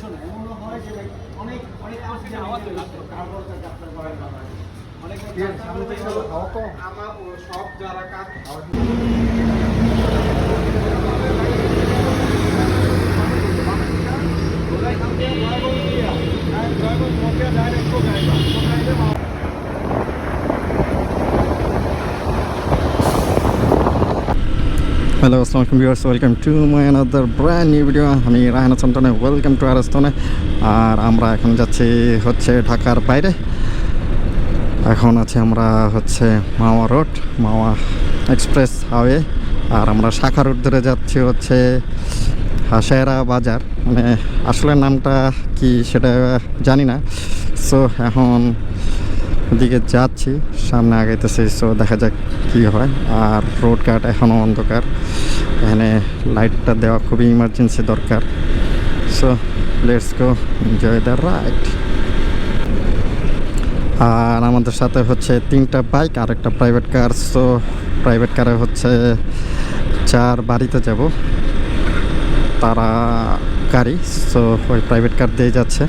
শোনো, এমনও যে ভাই অনেক অনেক কাজ আপনার ঘরে না হয়। অনেক সামনে থেকে খাওয়া তো আমার ও সব যারা কাজ হ্যালো আসসালামু আলাইকুম viewers welcome to my another brand new video আমি রাহানা চন্টনে ওয়েলকাম টু আরাস্তনে আর আমরা এখন যাচ্ছি হচ্ছে ঢাকার বাইরে। এখন আছে আমরা হচ্ছে Mawa road, Mawa express highway আর আমরা শাখা রোড ধরে যাচ্ছি হচ্ছে হাসেরা বাজার। মানে আসলে নামটা কি সেটা জানি না। সো এখন দিকে যাচ্ছি। সামনে আগাইতেছি সো দেখা যাক কী হয়। আর রোড কাট এখনও অন্ধকার। এখানে লাইটটা দেওয়া খুবই ইমার্জেন্সি দরকার। So let's go enjoy the ride আর আমাদের সাথে হচ্ছে তিনটা বাইক আর একটা প্রাইভেট কার সো প্রাইভেট কারে হচ্ছে চার বাড়িতে যাব। তারা গাড়ি সো ওই প্রাইভেট কার দিয়ে যাচ্ছে।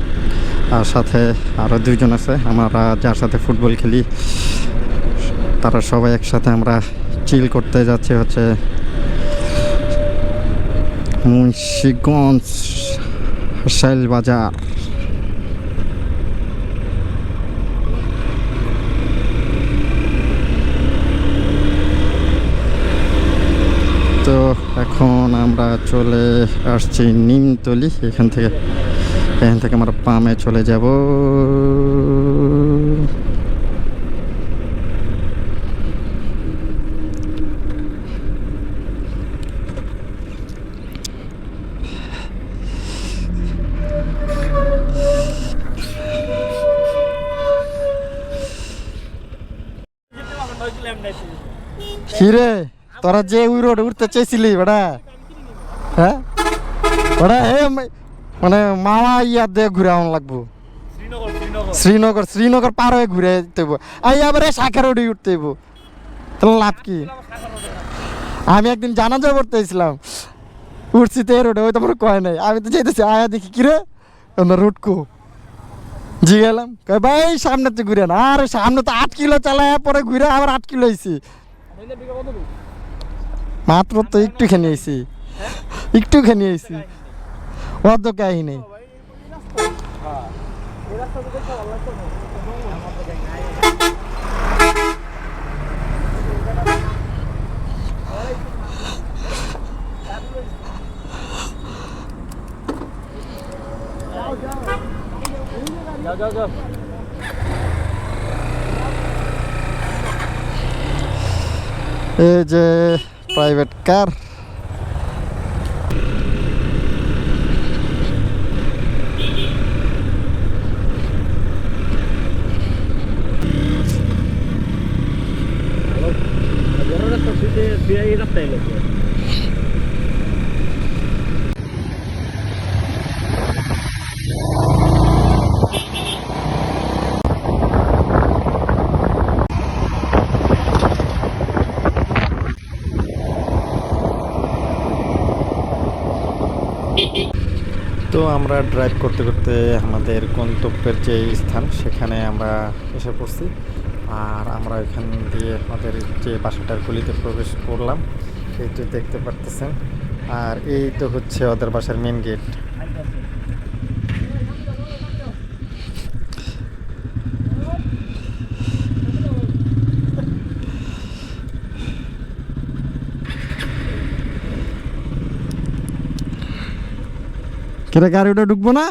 আর সাথে আরও দুইজন আছে, আমরা যার সাথে ফুটবল খেলি। তারা সবাই একসাথে আমরা চিল করতে যাচ্ছি হচ্ছে মুন্সিগঞ্জ শাইল বাজার তো এখন আমরা চলে আসছি নিমতলি। এখান থেকে এখান থেকে আমরা পামে চলে যাব। কিরে তোরা যে উই রোড উঠতে চেয়েছিলি বেটা? হ্যাঁ? বেটা হে মানে মামা ইয়া দিয়ে ঘুরে আমার লাগবো। শ্রীনগর শ্রীনগর। পার হয়ে ঘুরে যেতে হইব। আর এবারে শাখা রোডে উঠতে হইব। তাহলে লাভ কি? আমি একদিন জানাজা পড়তেছিলাম উঠছি তো এই রোডে ওই তোমার কয় নাই। আমি তো যেতেছি আয়া দেখি কিরে রোড কো। জি, গেলাম। ভাই, সামনে তো ঘুরে না আরে, সামনে তো আট কিলো চালায় পরে ঘুরে আবার আট কিলো আইসি মাত্র তো একটুখানি আইছি। খেয়ে আইসি অত কাহি নেই এই যে প্রাইভেট কার তো আমরা ড্রাইভ করতে করতে আমাদের গন্তব্যের যে স্থান, সেখানে আমরা এসে পড়ছি। আর আমরা এখান দিয়ে আমাদের যে বাসাটার গলিতে প্রবেশ করলাম এই দেখতে পারতেছেন। আর এই তো হচ্ছে ওদের বাসার মেন গেট কেরে গাড়িটা ঢুকবো না?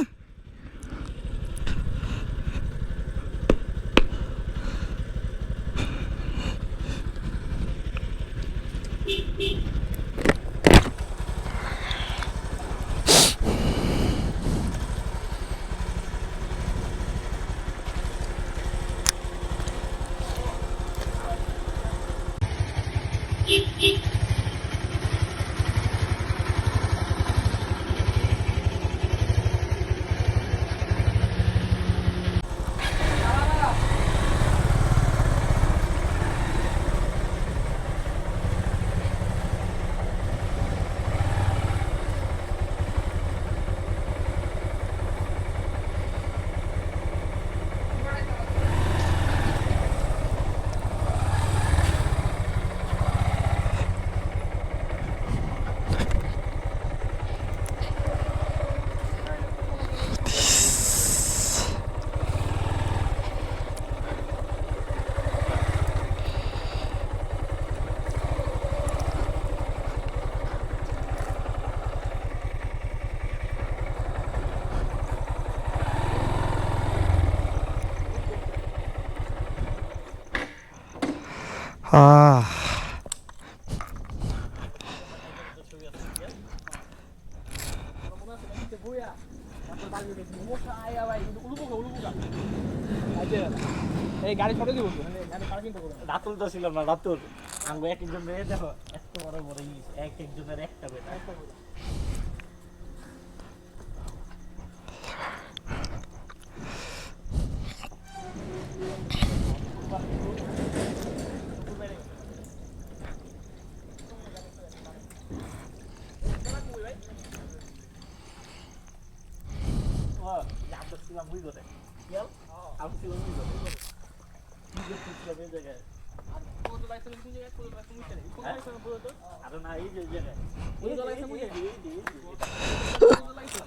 আহ এই গাড়ি ছোট দিব গাড়ি পার্কিং করব রাতুল তো ছিল না রাতুল আমি এক একজন রে দেখো এত বড় বড় এক একজনের একটা বেটা ও আমি ছিলাম বুঝতে দে কেল আমি ছিলাম বুঝতে দে ছিলাম এই জায়গায় আরে না এই যে জায়গায় এই যে এই যে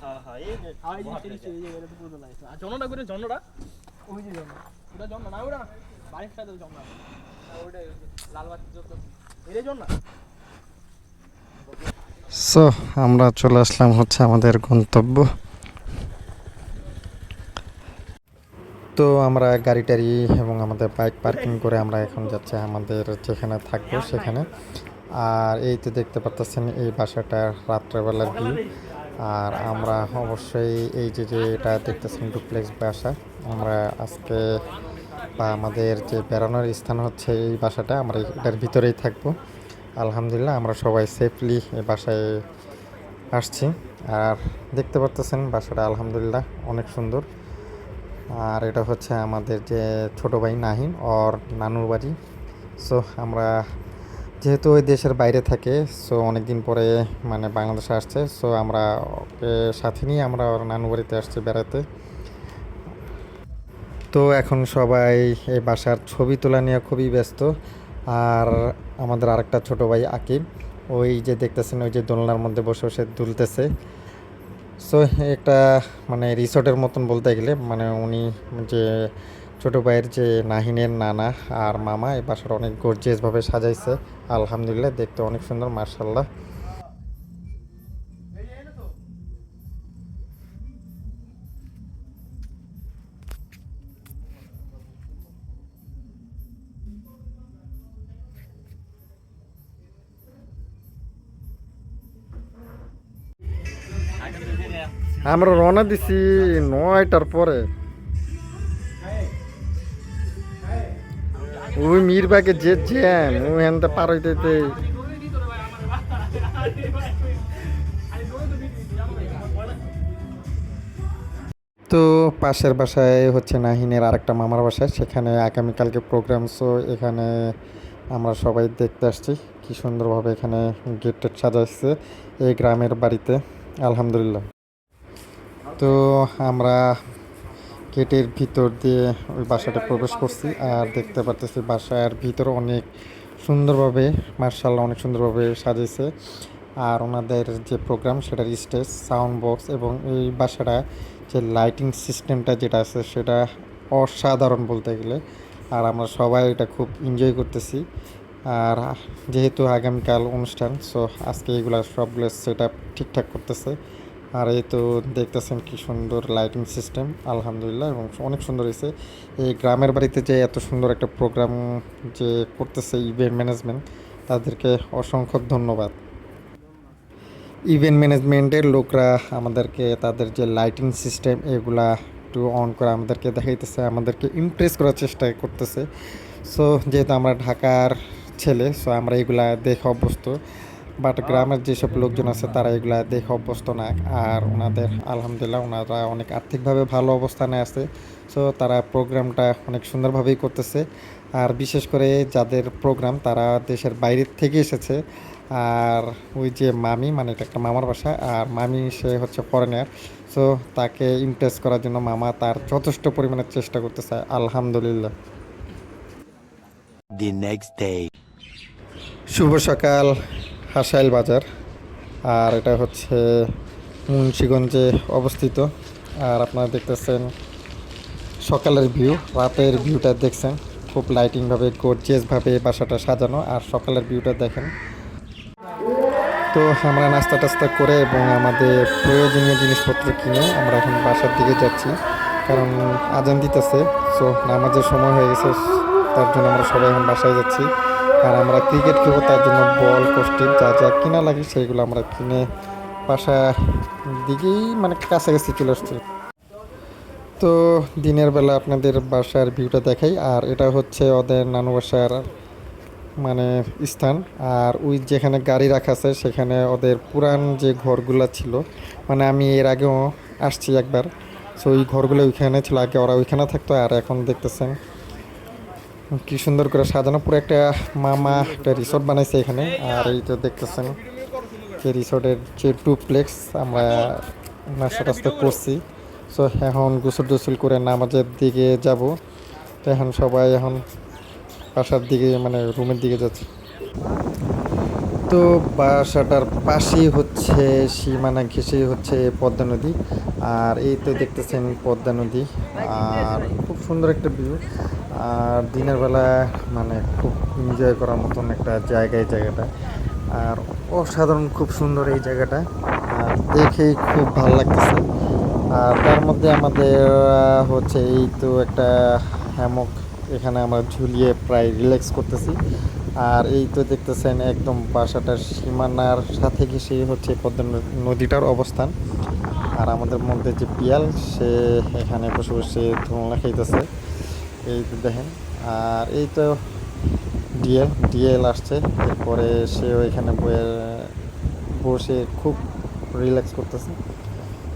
হ্যাঁ হ্যাঁ এই যে জন্মটা করে জন্মটা ওই যে জন্ম ওটা জন্ম না ওটা বাড়ির সাথে জন্ম ওটা লাল বাতি যত জন্ম সো আমরা চলে আসলাম হচ্ছে আমাদের গন্তব্য তো আমরা গাড়ি টাড়ি এবং আমাদের বাইক পার্কিং করে আমরা এখন যাচ্ছি আমাদের যেখানে থাকব সেখানে। আর এই তো দেখতে পাচ্ছেন এই বাসাটা রাত্রেবেলার ভিউ। আর আমরা অবশ্যই এই যে যে এটা দেখতেছেন ডুপ্লেক্স বাসা, আমরা আজকে বা আমাদের যে বেড়ানোর স্থান হচ্ছে এই বাসাটা, আমরা এটার ভিতরেই থাকব। আলহামদুলিল্লাহ আমরা সবাই সেফলি এই বাসায় আসছি। আর দেখতে পারতেছেন বাসাটা আলহামদুলিল্লাহ অনেক সুন্দর। আর এটা হচ্ছে আমাদের যে ছোট ভাই নাহিন, ওর নানুর বাড়ি। সো আমরা যেহেতু ওই দেশের বাইরে থাকে সো অনেক দিন পরে মানে বাংলাদেশে আসছে সো আমরা ওকে সাথে নিয়ে আমরা ওর নানু বাড়িতে আসছি বেড়াতে। তো এখন সবাই এই বাসার ছবি তোলা নিয়ে খুবই ব্যস্ত। আর আমাদের আরেকটা ছোট ভাই আকিব, ওই যে দেখতেছেন, ওই যে দোলনার মধ্যে বসে বসে দুলতেছে। সো একটা মানে রিসোর্টের মতন বলতে গেলে মানে উনি যে ছোটো ভাইয়ের যে নাহিনের নানা আর মামা এই বাসাটা অনেক গর্জিয়াসভাবে সাজাইছে। আলহামদুলিল্লাহ, দেখতে অনেক সুন্দর মার্শাল্লাহ আমরা রওনা দিছি নয়টার পরে। ওই মিরবাগে যে জ্যাম ওই হেনতে পার হইতে তো পাশের বাসায় হচ্ছে নাহিনের আরেকটা মামার বাসায় সেখানে আগামীকালকে প্রোগ্রাম সো এখানে আমরা সবাই দেখতে আসছি কি সুন্দরভাবে এখানে গেট টেট সাজাচ্ছে এই গ্রামের বাড়িতে। আলহামদুলিল্লাহ। তো আমরা গেটের ভিতর দিয়ে ওই বাসাটা প্রবেশ করছি আর দেখতে পারতেছি বাসার ভিতর অনেক সুন্দরভাবে, মার্শাল্লাহ অনেক সুন্দরভাবে সাজিয়েছে আর ওনাদের যে প্রোগ্রাম সেটার স্টেজ, সাউন্ড বক্স এবং এই বাসাটা যে লাইটিং সিস্টেমটা যেটা আছে সেটা অসাধারণ বলতে গেলে। আর আমরা সবাই এটা খুব এনজয় করতেছি। আর যেহেতু আগামীকাল অনুষ্ঠান সো আজকে এগুলো সবগুলো সেট আপ ঠিকঠাক করতেছে। আর এই তো দেখতেছেন কি সুন্দর লাইটিং সিস্টেম আলহামদুলিল্লাহ, এবং অনেক সুন্দর হয়েছে। এই গ্রামের বাড়িতে যে এত সুন্দর একটা প্রোগ্রাম যে করতেছে ইভেন্ট ম্যানেজমেন্ট তাদেরকে অসংখ্য ধন্যবাদ। ইভেন্ট ম্যানেজমেন্টের লোকরা আমাদেরকে, তাদের যে লাইটিং সিস্টেম এগুলা একটু অন করে আমাদেরকে দেখাইতেছে, আমাদেরকে ইমপ্রেস করার চেষ্টা করতেছে। সো যেহেতু আমরা ঢাকার ছেলে সো আমরা এগুলা দেখে অভ্যস্ত বাট গ্রামের যেসব লোকজন আছে তারা এগুলা দেখে অভ্যস্ত না। আর ওনাদের আলহামদুলিল্লাহ ওনারা অনেক আর্থিকভাবে ভালো অবস্থানে আছে। সো তারা প্রোগ্রামটা অনেক সুন্দরভাবেই করতেছে। আর বিশেষ করে যাদের প্রোগ্রাম তারা দেশের বাইরের থেকে এসেছে। আর ওই যে মামি মানে এটা একটা মামার বাসা আর মামি সে হচ্ছে ফরেনার সো তাকে ইমপ্রেস করার জন্য মামা তার যথেষ্ট পরিমাণে চেষ্টা করতেছে আলহামদুলিল্লাহ। Day. শুভ সকাল। হাসাইল বাজার। আর এটা হচ্ছে মুন্সিগঞ্জে অবস্থিত। আর আপনারা দেখতেছেন সকালের ভিউ, রাতের ভিউটা দেখছেন। খুব লাইটিংভাবে গর্জিয়াসভাবে বাসাটা সাজানো। আর সকালের ভিউটা দেখেন। তো আমরা নাস্তা টাস্তা করে এবং আমাদের প্রয়োজনীয় জিনিসপত্র কিনে আমরা এখন বাসার দিকে যাচ্ছি। কারণ আজান দিতেছে সো নামাজের সময় হয়ে গেছে, তার জন্য আমরা সবাই এখন বাসায় যাচ্ছি। আর আমরা ক্রিকেট খেলব তার জন্য বল কস্টিক যা যা কিনা লাগে সেইগুলো আমরা কিনে বাসা দিকেই মানে কাছাকাছি চলে আসছি। তো দিনের বেলা আপনাদের বাসার ভিউটা দেখাই, আর এটা হচ্ছে ওদের নানু বাসার মানে স্থান। আর ওই যেখানে গাড়ি রাখা আছে, সেখানে ওদের পুরান যে ঘরগুলো ছিল মানে আমি এর আগেও আসছি একবার। সো ওই ঘরগুলো ওইখানে ছিল, আগে ওরা ওইখানে থাকতো, আর এখন দেখতেছেন কি সুন্দর করে সাজানো। পুরো একটা মামা একটা রিসোর্ট বানাইছে এখানে। আর এই তো দেখতেছেন যে রিসোর্টের যে ডুপ্লেক্স আমরা নাস্তা টাস্তা করছি। সো এখন গোসল টোসল করে নামাজের দিকে যাব। তো এখন সবাই এখন বাসার দিকে মানে রুমের দিকে যাচ্ছে। তো বাসাটার পাশেই হচ্ছে সীমানা ঘেঁষেই হচ্ছে পদ্মা নদী। আর এই তো দেখতেছেন পদ্মা নদী। আর খুব সুন্দর একটা ভিউ আর দিনের বেলা মানে খুব এনজয় করার মতন একটা জায়গা এই জায়গাটা। আর অসাধারণ খুব সুন্দর এই জায়গাটা। আর দেখেই খুব ভালো লাগতেছে। আর তার মধ্যে আমাদের হচ্ছে এই তো একটা হ্যামক এখানে আমরা ঝুলিয়ে প্রায় রিল্যাক্স করতেছি। আর এই তো দেখতেছেন একদম বাসাটার সীমানার সাথে ঘেসে হচ্ছে পদ্মা নদীটার অবস্থান। আর আমাদের মধ্যে যে পিয়াল, সে এখানে বসে বসে ধুলনা খাইতেছে। এই তো দেখেন, আর এই তো ডিএল ডিএল আসছে। এরপরে সেও এখানে বয়ে- বসে খুব রিল্যাক্স করতেছে।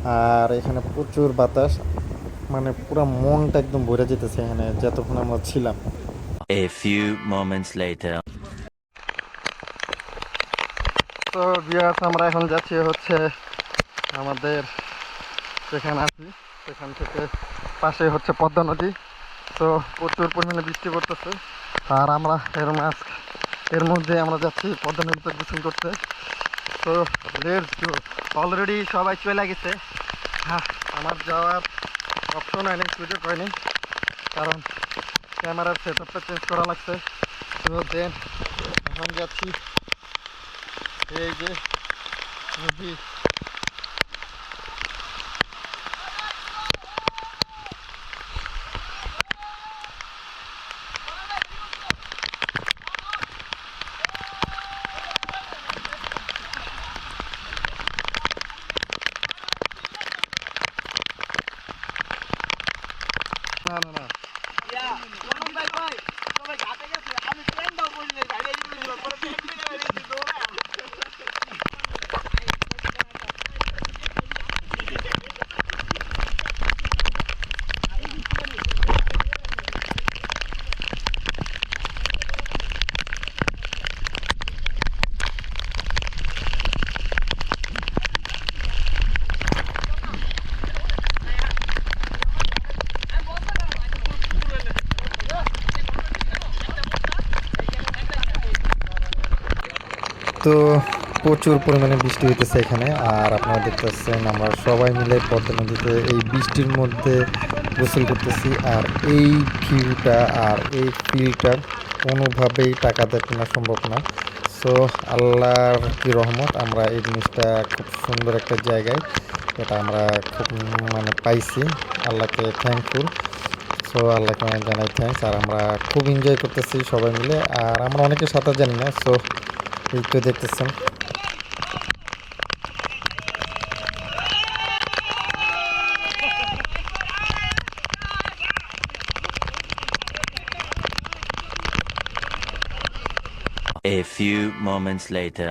আর এখানে প্রচুর বাতাস মানে পুরো মনটা একদম ভরে যেতেছে এখানে, যতক্ষণ আমরা ছিলাম। A few moments later. তো বিয়াস আমরা এখন যাচ্ছি হচ্ছে আমাদের যেখানে আছি, সেখান থেকে পাশে হচ্ছে পদ্মা নদী। তো প্রচুর পরিমাণে বৃষ্টি পড়তেছে। আর আমরা এর মাছ এর মধ্যে আমরা যাচ্ছি পদ্মা নদীতে গোসল করতে। তো লেটস গো অলরেডি সবাই চলে গেছে। হ্যাঁ আমার যাওয়ার অপশন হয়নি, সুযোগ হয়নি। কারণ ক্যামেরার সেটআপটা চেঞ্জ করা লাগছে। তো দেন এখন যাচ্ছি। এই যে নদী না না না তো প্রচুর পরিমাণে বৃষ্টি হইতেছে এখানে, আর আপনারা দেখতেছেন আমরা সবাই মিলে পদ্মা নদীতে এই বৃষ্টির মধ্যে গোসল করতেছি, আর এই ভিউটা আর এই ফিলটা কোনোভাবেই টাকাতে কেনা সম্ভব না। সো আল্লাহর কি রহমত, আমরা এই জিনিসটা খুব সুন্দর একটা জায়গায়, এটা আমরা খুব মানে পাইছি, আল্লাহকে থ্যাঙ্কফুল সো আল্লাহকে জানাই থ্যাঙ্কস আর আমরা খুব এনজয় করতেছি সবাই মিলে, আর আমরা অনেকে সাঁতার জানি না, সো তো দেখতেছেন A few moments later.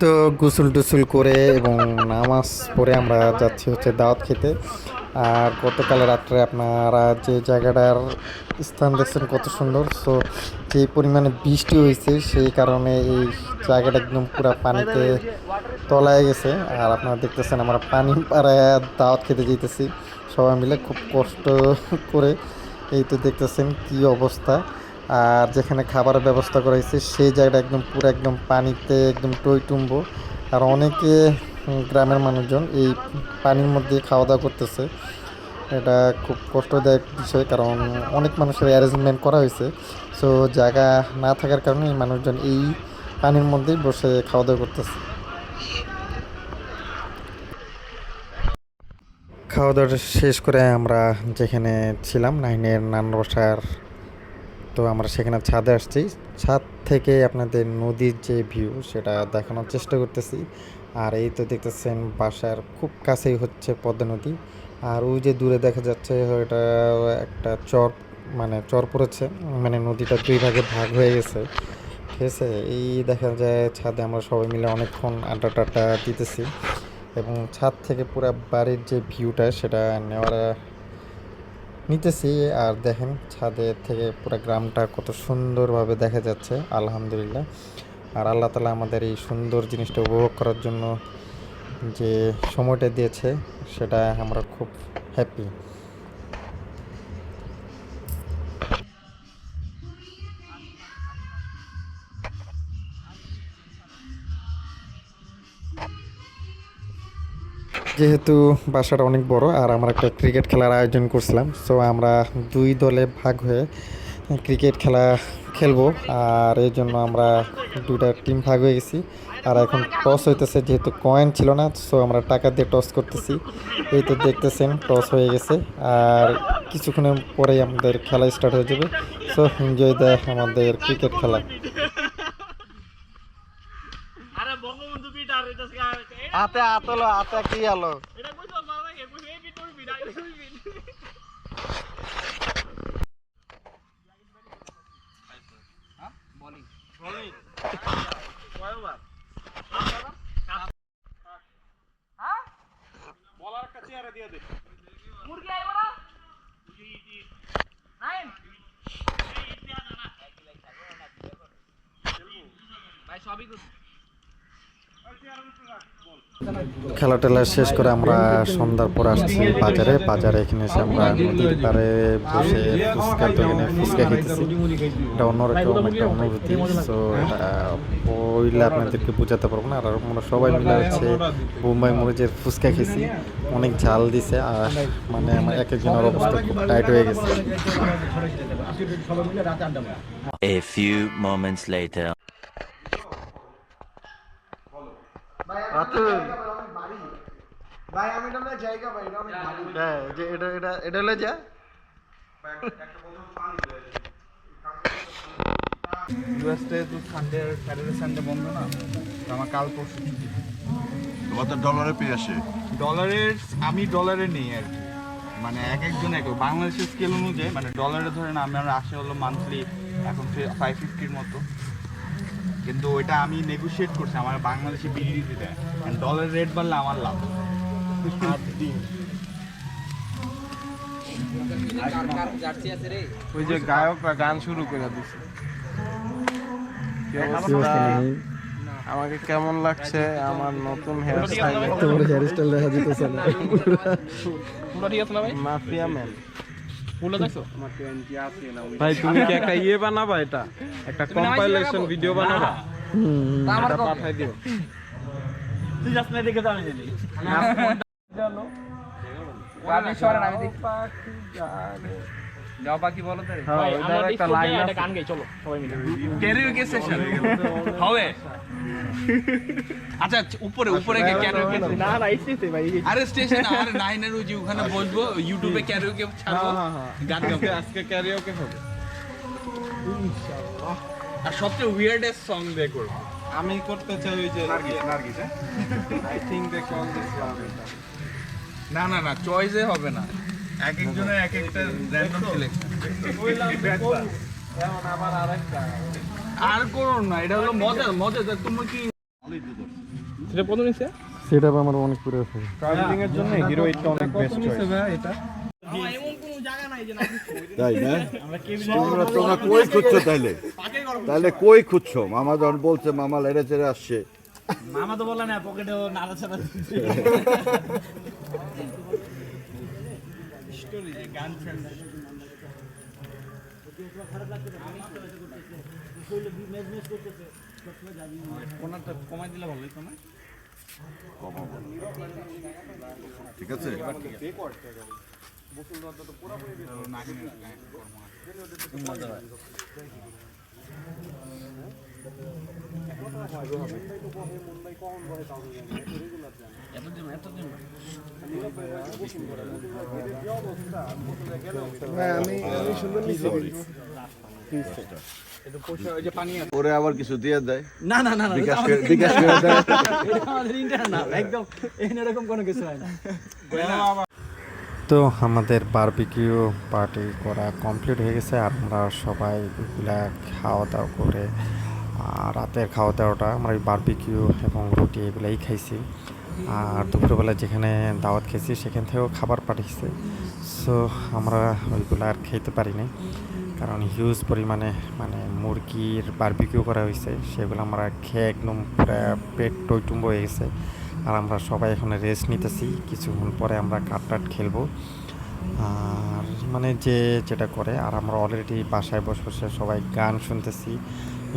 তো গোসল টুসুল করে এবং নামাজ পড়ে আমরা যাচ্ছি হচ্ছে দাওয়াত খেতে আর গতকাল রাত্রে আপনারা যে জায়গাটার স্থান দেখছেন কত সুন্দর। সো যে পরিমাণে বৃষ্টি হয়েছে, সেই কারণে এই জায়গাটা একদম পুরো পানিতে তলায় গেছে। আর আপনারা দেখতেছেন আমরা পানি পাড়ায় দাওয়াত খেতে যেতেছি সবাই মিলে খুব কষ্ট করে এই তো দেখতেছেন কি অবস্থা। আর যেখানে খাবারের ব্যবস্থা করা হয়েছে, সেই জায়গাটা একদম পুরো একদম পানিতে একদম টইটুম্ব আর অনেকে গ্রামের মানুষজন এই পানির মধ্যে খাওয়া দাওয়া করতেছে। এটা খুব কষ্টদায়ক বিষয় কারণ অনেক মানুষের অ্যারেঞ্জমেন্ট করা হয়েছে। সো জায়গা না থাকার কারণে এই মানুষজন এই পানির মধ্যেই বসে খাওয়া দাওয়া করতেছে। খাওয়া দাওয়া শেষ করে আমরা যেখানে ছিলাম, নাইনের নান বসার। তো আমরা সেখানে ছাদে আসছি। ছাদ থেকে থেকে আপনাদের নদীর যে ভিউ সেটা দেখানোর চেষ্টা করতেছি। আর এই তো দেখতেছেন বাসার খুব কাছেই হচ্ছে পদ্মা নদী। আর ওই যে দূরে দেখা যাচ্ছে ওটা একটা চর মানে চর পড়েছে মানে নদীটা দুই ভাগে ভাগ হয়ে গেছে। ঠিক আছে, এই দেখা যায় ছাদে আমরা সবাই মিলে অনেকক্ষণ আড্ডা টাড্ডা দিতেছি এবং ছাদ থেকে পুরো বাড়ির যে ভিউটা সেটা নেওয়ার, নিতেছি। আর দেখেন ছাদের থেকে পুরো গ্রামটা কত সুন্দরভাবে দেখা যাচ্ছে, আলহামদুলিল্লাহ। আর আল্লাহ তালা আমাদের এই সুন্দর জিনিসটা উপভোগ করার জন্য যে সময়টা দিয়েছে, সেটা আমরা খুব হ্যাপি যেহেতু বাসাটা অনেক বড় আর আমরা একটা ক্রিকেট খেলার আয়োজন করছিলাম সো আমরা দুই দলে ভাগ হয়ে ক্রিকেট খেলা খেলব। আর এই জন্য আমরা দুইটা টিম ভাগ হয়ে গেছি। আর এখন টস হইতেছে যেহেতু কয়েন ছিল না সো আমরা টাকা দিয়ে টস করতেছি। এই তো দেখতেছেন টস হয়ে গেছে। আর কিছুক্ষণের পরেই আমাদের খেলা স্টার্ট হয়ে যাবে। সো এনজয় দ্য আমাদের ক্রিকেট খেলা। হাতে আতলো হাতে কি আলো এটা কইছো বাবা কে কইছো এই পিট তুই পিটা তুই পিট বলিং বলিং কয়বার বলার একটা চেয়ারে দিয়ে দে। মুরগি আইব না? নাইন ভাই সবই করছি খেলা টেলা শেষ করে আমরা সন্ধ্যার পর আসছি বাজারে। বাজারে এখানে এসে আমরা নদীর পাড়ে বসে ফুচকা এখানে ফুচকা খেতেছি। এটা অন্যরকম একটা অনুভূতি। সো এটা আপনাদেরকে বোঝাতে পারব না। আর আমরা সবাই মিলে হচ্ছে বোম্বাই মরিচের ফুচকা খেয়েছি। অনেক ঝাল দিছে আর মানে আমার এক একজনের অবস্থা খুব টাইট হয়ে গেছে। A few moments later. ভাই আমি এটা না জায়গা ভাই এটা অনেক ভালো হ্যাঁ যে এটা এটা এটা হলে যা। ইউএসতে তো সানডে স্যাটারডে সানডে বন্ধ না? আমার কাল পরশু ছুটি। তোমার তো ডলারে পেয়ে আসে। ডলারের আমি ডলারে নেই আর কি। মানে এক একজন এক বাংলাদেশের স্কেল অনুযায়ী মানে ডলারে ধরেন আমার আসে হলো মান্থলি এখন ফাইভ ফিফটির মতো। কিন্তু ওইটা আমি নেগোশিয়েট করছি আমার বাংলাদেশে বিলিয়ে দেয় ডলার রেট বাড়লে আমার লাভ। ওই যে গায়করা গান শুরু করে দিছে। আমাকে কেমন লাগছে? আমার নতুন হেয়ার স্টাইল তোমার হেয়ার স্টাইল দেখা যেতেছে না। পুরো ঠিক আছে না ভাই? মাফিয়া ম্যান ভাই তুমি কি একটা ইয়ে বানাবা এটা? একটা কম্পাইলেশন ভিডিও বানাবা? পাঠাই দিও। তুই যাস না দেখে তো আমি জানি। গানের স্বরে আমি দেখি। যাও বাকি বলো তো হ্যাঁ, ওইটার একটা line একটা আছে। গান গাই চলো সবাই মিলে। ক্যারিওকে সেশন হবে। আচ্ছা উপরে উপরে গিয়ে ক্যারিওকে না না ইসিতে ভাই আরে স্টেশন আরে নাইনের ওই যে ওখানে বসবো ইউটিউবে ক্যারিওকে ছাড়বো। গান গাবো। আজকে আজকে ক্যারিওকে হবে। আর সবচেয়ে উইয়ার্ডেস্ট সং দিয়ে করব। আমি করতে চাই ওই যে I think they call this না না না চয়েসে হবে না। এক একজনের এক একটা র্যান্ডম সিলেকশন আর করো না এটা হলো মজা মজা তা তুমি কি সেটা কত নিছে? সেটা আমার অনেক পুরো আছে ট্রাভেলিং এর জন্য হিরো এটা অনেক বেস্ট চয়েস এটা এমন কোনো জায়গা নাই যে না? তাই না তোমরা তোমরা কই খুঁজছো তাইলে? তাহলে কই খুঁজছো? মামা যখন বলছে মামা লেড়ে চেড়ে আসছে। মামা তো বললা না পকেটে নাড়া ছাড়া কোনটা কমাই দিলে ভালো হতো না ঠিক আছে। আমি সুন্দর নিছি একটু পয়সা ওই যে পানি আছে ওরে আবার কিছু দিয়ে দেয়? না না না না বিকাশ বিকাশ করে দেয়? আমাদের ইন্টার না একদম এরকম কোনো কিছু হয় না তো আমাদের বারবিকিউ পার্টি করা কমপ্লিট হয়ে গেছে, আর আমরা সবাই এগুলা খাওয়া দাওয়া করে রাতের খাওয়া দাওয়াটা আমরা বারবিকিউ এবং রুটি এগুলাই খাইছি। আর দুপুরবেলা যেখানে দাওয়াত খেয়েছি সেখান থেকেও খাবার পাঠিয়েছে। সো আমরা ওইগুলো আর খেতে পারিনি, কারণ হিউজ পরিমাণে মানে মুরগির বারবিকিউ করা হয়েছে, সেগুলো আমরা খেয়ে একদম পেট টইটুম্ব হয়ে গেছে। আর আমরা সবাই এখানে রেস্ট নিতেছি। কিছুক্ষণ পরে আমরা কাট টাট খেলব। আর মানে যে যেটা করে, আর আমরা অলরেডি বাসায় বসে বসে সবাই গান শুনতেছি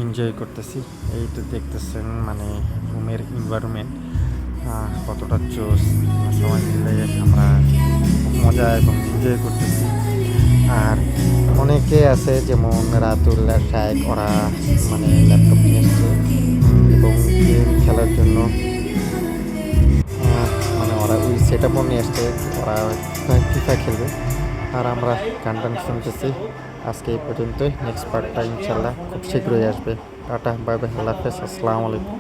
এনজয় করতেছি। এই তো দেখতেছেন মানে রুমের এনভায়রনমেন্ট কতটা জোস সবাই মিলে আমরা মজা এবং এনজয় করতেছি। আর অনেকে আছে যেমন রাতুল্লাহ শায়েক ওরা মানে ল্যাপটপ নিয়ে এসছে। এবং গেম খেলার জন্য ওরা ওই সেট আপও নিয়ে এসছে ওরা ফিফা খেলবে। আর আমরা গান টান শুনতেছি। আজকে এই পর্যন্তই। নেক্সট পার্টটা ইনশাল্লাহ খুব শীঘ্রই আসবে। টাটা, বাই বাই, আল্লাহ হাফেজ, আসসালামু আলাইকুম।